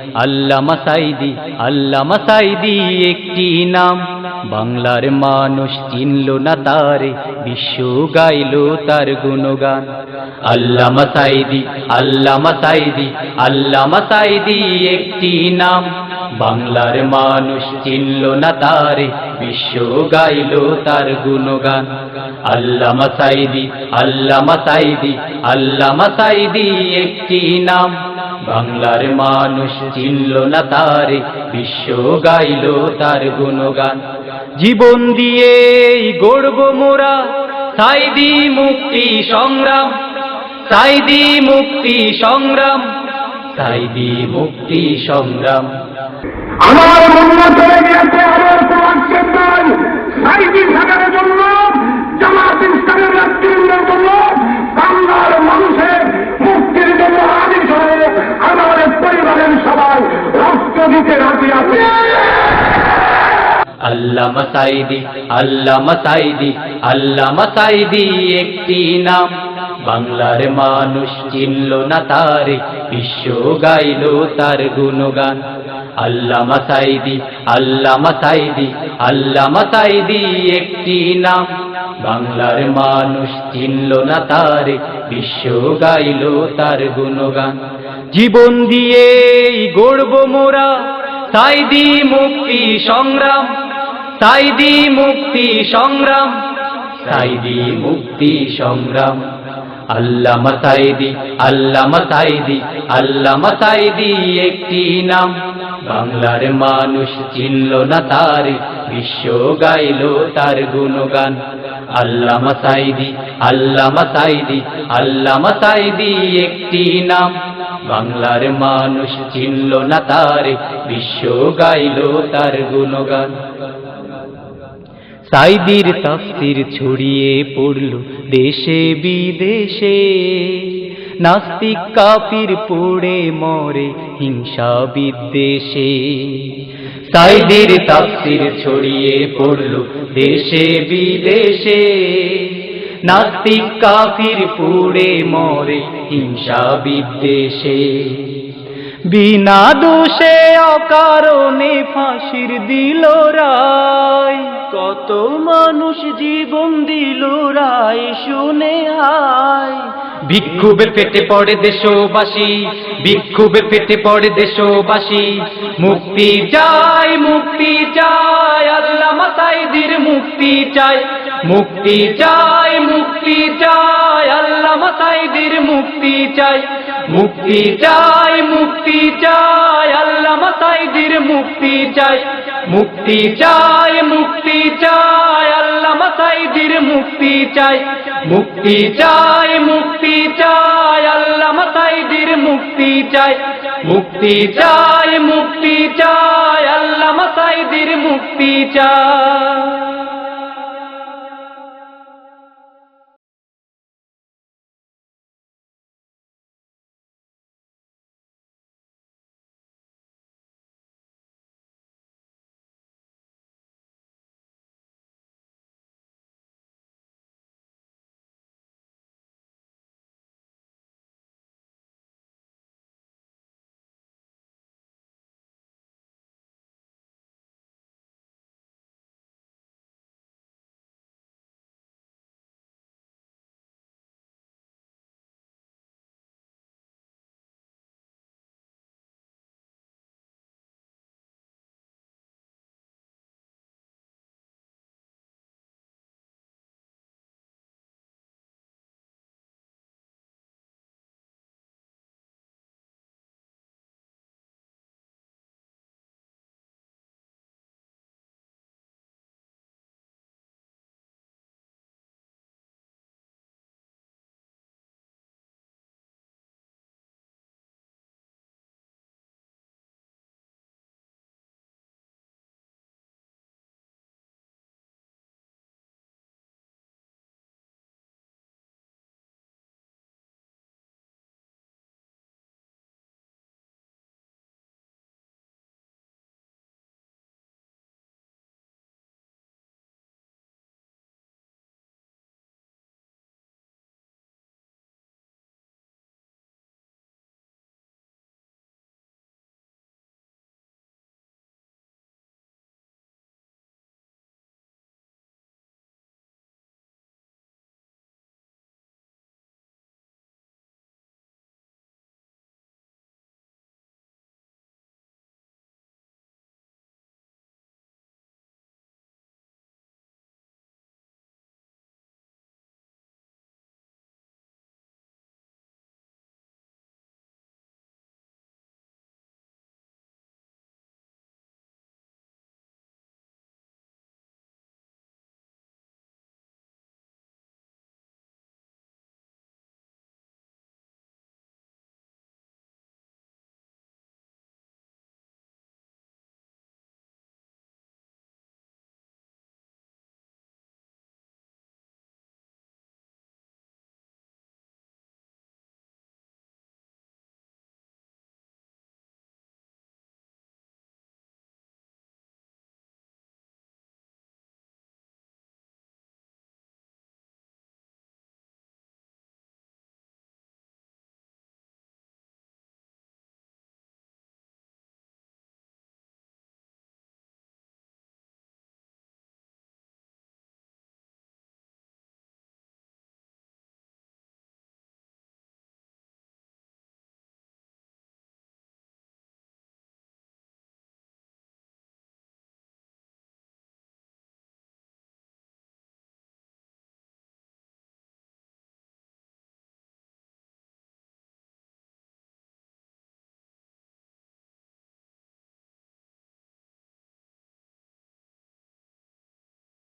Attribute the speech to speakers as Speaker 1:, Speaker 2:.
Speaker 1: আল্লামা সাইদি আল্লামা সাইদি একটি নাম। বাংলার মানুষ চিনল না তারে, বিশ্ব গাইল তার গুণগান। আল্লামা সাইদি আল্লামা সাইদি আল্লামা সাইদি একটি নাম। বাংলার মানুষ চিনল না তারে, বিশ্ব গাইল তার গুণগান। আল্লামা সাইদি আল্লামা সাইদি আল্লামা সাইদি একটি নাম। বাংলার মানুষ চিনল না তারে, বিশ্ব গাইল তার গুণগান। জীবন দিয়ে গড়ব মোরা সাইদি মুক্তি সংগ্রাম সাইদি মুক্তি সংগ্রাম সাইদি মুক্তি সংগ্রাম।
Speaker 2: আমার মন্য চলে গিয়েছে আমার আছে
Speaker 1: আল্লামা সাইদি আল্লামা সাইদি আল্লামা সাইদি একটি নাম। বাংলার মানুষ চিনল না তারে, বিশ্ব গাইল তার গুণগান। আল্লামা সাইদি আল্লামা সাইদি আল্লামা সাইদি একটি নাম। বাংলার মানুষ চিনল না তারে, বিশ্ব গাইল তার গুণগান। জীবন দিয়ে গড়ব মোরা সাইদি মুক্তি সংগ্রাম, তাই দি মুক্তি সংগ্রাম সাইদি মুক্তি সংগ্রাম। আল্লাহ সাইদি আল্লামা সাইদি আল্লামা সাইদি একটি নাম। বাংলার মানুষ চিনল না তার, বিশ্ব গাইল তার গুণগান। আল্লামা সাইদি আল্লামা সাইদি আল্লামা সাইদি একটি নাম। বাংলার মানুষ চিনল না তার, বিশ্ব গাইল তার গুণগান। সাইদির তাফসির ছড়িয়ে পড়ল দেশে বিদেশে। নাস্তিক কাফির পড়ে মরে, হিংসা বিদ্বেষে। সাইদির তাফসির ছড়িয়ে পড়ল দেশে বিদেশে। নাস্তিক কাফির পুড়ে মরে, হিংসা বিদ্বেষে। বিনা দোষে অকারণে ফাঁসির দিল রায়। কত মানুষ জীবন দিল রায় শুনে হায় বিক্ষোভের পেটে পড়ে দেশবাসী বিক্ষোভের পেটে পড়ে দেশবাসী। মুক্তি চাই মুক্তি চাই, আল্লাহ মাসাইদির মুক্তি চাই। মুক্তি চাই মুক্তি চাই, আল্লাহ মাসাইদির মুক্তি চাই। মুক্তি চাই মুক্তি চাই, আল্লাহ মাসাইদির মুক্তি চাই। মুক্তি চাই মুক্তি চাই, আল্লাহ মাসাইদির মুক্তি চাই। মুক্তি চাই, মুক্তি চাই আল্লাহ মাসাইদির মুক্তি চাই। মুক্তি চাই মুক্তি চাই আল্লাহ মাসাইদির মুক্তি চাই।